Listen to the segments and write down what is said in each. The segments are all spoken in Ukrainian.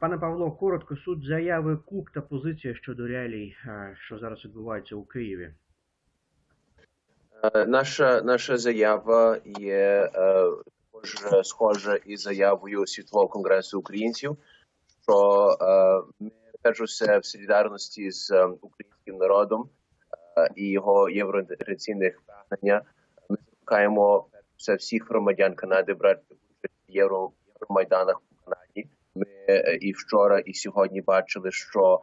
Пане Павло, коротко суть заяви КУК та позиція щодо реалій, е, що зараз відбувається у Києві. Е, Наша наша заява є е, також схожа із заявою Світового конгресу українців, що ми все в солідарності з українським народом і його євроінтеграційних прагнення. Ми закликаємо всіх громадян Канади брати участь в євро євромайданах. Ми е, і вчора, і сьогодні бачили, що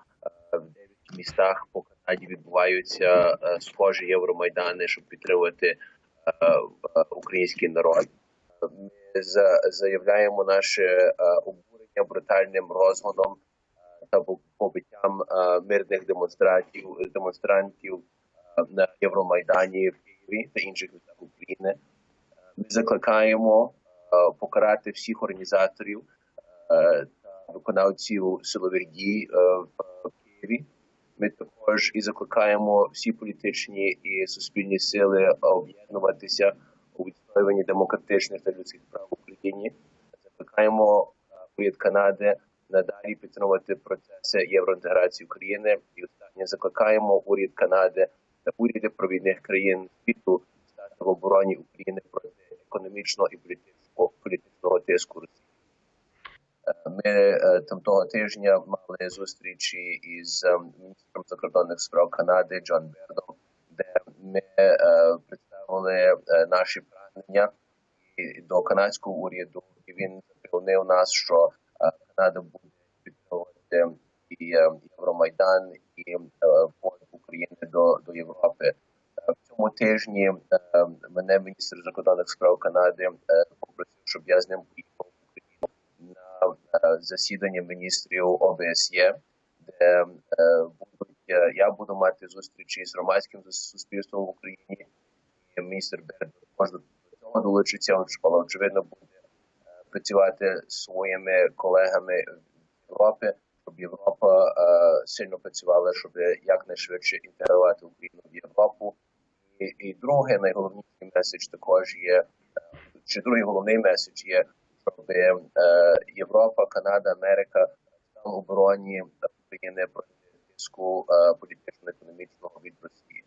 е, в дев'яти містах по Канаді відбуваються е, схожі євромайдани, щоб підтримувати український народ. Ми за- заявляємо наше обурення брутальним розгоном та побиттям мирних демонстрантів демонстрантів на Євромайдані в Києві та інших містах України. Ми закликаємо покарати всіх організаторів виконавців силових дій е, в Києві. Ми також і закликаємо всі політичні і суспільні сили об'єднуватися у відстоюванні демократичних та людських прав в Україні. Закликаємо е, уряд Канади надалі підтримувати процеси євроінтеграції України. І останнє закликаємо уряд Канади та уряди провідних країн світу стати в обороні України проти економічного і політичного політичного тиску Росії. Е, Ми е, там того тижня мали зустрічі із е, міністром закордонних справ Канади Джон Бердом, де ми е, представили е, наші прагнення до канадського уряду, і він запевнив нас, що е, Канада буде підтримувати і е, Євромайдан, і е, України до, до Європи. Е, В цьому тижні е, мене міністр закордонних справ Канади е, попросив, щоб я з ним поїхав в Україну на е, засідання міністрів ОБСЄ, де е, будуть е, я буду мати зустрічі з громадським суспільством в Україні. І міністр Берд також до цього долучиться. Але, очевидно буде е, працювати з своїми колегами в Європі, щоб Європа е, сильно працювала, щоб якнайшвидше інтегрувати Україну в Європу. І, і друге, найголовніший меседж також є, е, чи другий головний меседж є, щоб е, Європа, Канада, Америка в обороні України проти тиску е, політично-економічного від Росії.